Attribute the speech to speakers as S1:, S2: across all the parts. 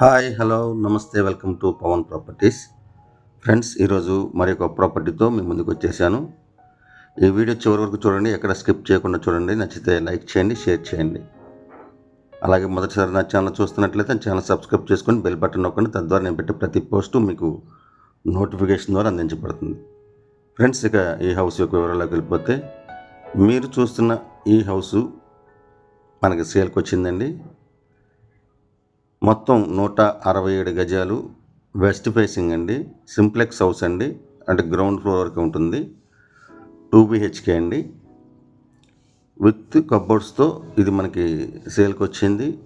S1: Hi hello నమస్తే welcome to Pavan properties. Friends ఈరోజు మరి ఒక ప్రాపర్టీతో మీ ముందుకు వచ్చేసాను. ఈ వీడియో చివరి వరకు చూడండి ఎక్కడ స్కిప్ చేయకుండా చూడండి. నచ్చితే లైక్ చేయండి షేర్ చేయండి. అలాగే మొదటిసారి నా ఛానల్ చూస్తున్నట్లయితే ఛానల్ సబ్స్క్రైబ్ చేసుకొని బెల్ బటన్ నొక్కండి. తద్వారా నేను పెట్టే ప్రతి పోస్టు మీకు నోటిఫికేషన్ ద్వారా అందించబడుతుంది. ఫ్రెండ్స్ ఇక ఈ హౌస్ యొక్క వివరాలకు వెళ్ళిపోతే మీరు చూస్తున్న ఈ హౌసు మనకి సేల్కి వచ్చిందండి. మొత్తం నూట అరవై ఏడు గజాలు వెస్ట్ ఫేసింగ్ అండి సింప్లెక్స్ హౌస్ అండి అంటే గ్రౌండ్ ఫ్లోర్ వరకు ఉంటుంది టూ బిహెచ్కే అండి. విత్ కబోర్డ్స్తో ఇది మనకి సేల్కి వచ్చింది.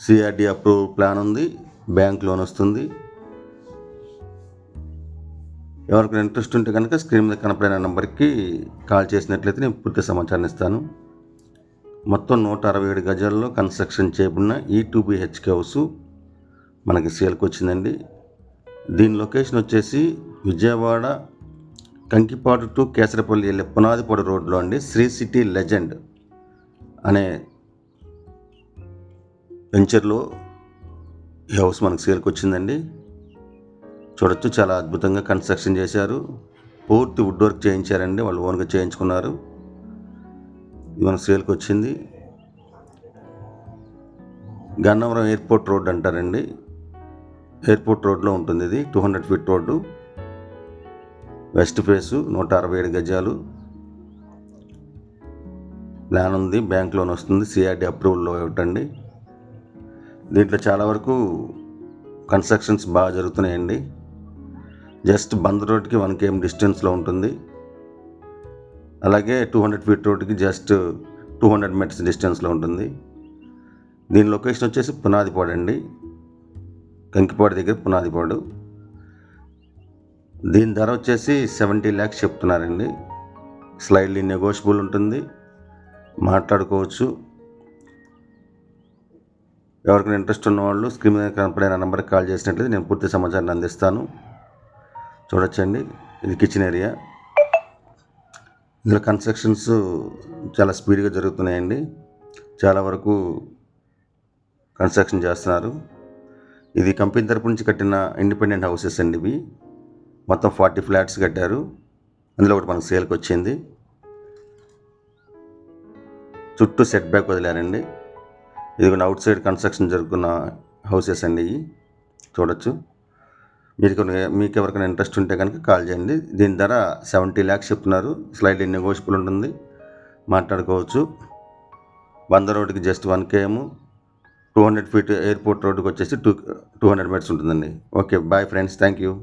S1: సిఆర్డి అప్రూవ్ ప్లాన్ ఉంది బ్యాంక్ లోన్ వస్తుంది. ఎవరికైనా ఇంట్రెస్ట్ ఉంటే కనుక స్క్రీన్ మీద కనపడిన నెంబర్కి కాల్ చేసినట్లయితే నేను పూర్తి సమాచారం ఇస్తాను. మొత్తం నూట అరవై ఏడు గజాల్లో కన్స్ట్రక్షన్ చేయబడిన ఈ టూ బిహెచ్కే హౌస్ మనకి సేల్కి వచ్చిందండి. దీని లొకేషన్ వచ్చేసి విజయవాడ కంకిపాడు టు కేసరపల్లి వెళ్ళే పునాదిపాడు రోడ్లో అండి. శ్రీ సిటీ లెజెండ్ అనే వెంచర్లో ఈ హౌస్ మనకు సేల్కి వచ్చిందండి. చూడొచ్చు చాలా అద్భుతంగా కన్స్ట్రక్షన్ చేశారు. పూర్తి వుడ్ వర్క్ చేయించారండి వాళ్ళు ఓన్గా చేయించుకున్నారు. మన సేల్కి వచ్చింది. గన్నవరం ఎయిర్పోర్ట్ రోడ్ అంటారండి. ఎయిర్పోర్ట్ రోడ్లో ఉంటుంది ఇది two hundred feet road. West face నూట అరవై ఏడు గజాలు. ప్లాన్ ఉంది బ్యాంక్ లోన్ వస్తుంది సిఆర్డి అప్రూవల్లో ఇవ్వటండి దీంట్లో చాలా వరకు కన్స్ట్రక్షన్స్ బాగా జరుగుతున్నాయండి. జస్ట్ బంద్ రోడ్కి వన్ కేఎం డిస్టెన్స్లో ఉంటుంది. అలాగే టూ హండ్రెడ్ ఫీట్ రోడ్కి జస్ట్ టూ హండ్రెడ్ మీటర్స్ డిస్టెన్స్లో ఉంటుంది. దీని లొకేషన్ వచ్చేసి పునాదిపాడు అండి. కంకిపాడు దగ్గర పునాదిపాడు. దీని ధర వచ్చేసి సెవెంటీ ల్యాక్స్ చెప్తున్నారండి. స్లైడ్లీ నెగోషియబుల్ ఉంటుంది. మాట్లాడుకోవచ్చు. ఎవరికైనా ఇంట్రెస్ట్ ఉన్న వాళ్ళు స్క్రీన్ మీద కనపడిన నెంబర్కి కాల్ చేసినట్లయితే నేను పూర్తి సమాచారాన్ని అందిస్తాను. చూడొచ్చండి. ఇది కిచెన్ ఏరియా. ఇందులో కన్స్ట్రక్షన్స్ చాలా స్పీడ్గా జరుగుతున్నాయండి. చాలా వరకు కన్స్ట్రక్షన్ చేస్తున్నారు. ఇది కంపెనీ తరపు నుంచి కట్టిన ఇండిపెండెంట్ హౌసెస్ అండి ఇవి. మొత్తం ఫార్టీ ఫ్లాట్స్ కట్టారు. అందులో ఒకటి మనకు సేల్కి వచ్చింది. చుట్టూ సెట్ బ్యాక్ వదిలారండి. ఇది కొన్ని అవుట్ సైడ్ కన్స్ట్రక్షన్ జరుగుతున్న హౌసెస్ అండి ఇవి. చూడొచ్చు. మీరు కొన్ని- మీకు ఎవరికైనా ఇంట్రెస్ట్ ఉంటే కనుక కాల్ చేయండి. దీని ధర సెవెంటీ ల్యాక్స్ చెప్తున్నారు. స్లైడ్లీ నెగోషియబుల్ ఉంటుంది. మాట్లాడుకోవచ్చు. వంద రోడ్డుకి just one KM two hundred feet airport రోడ్డుకి వచ్చేసి టూ టూ హండ్రెడ్ మీటర్స్ ఉంటుందండి. Okay bye friends thank you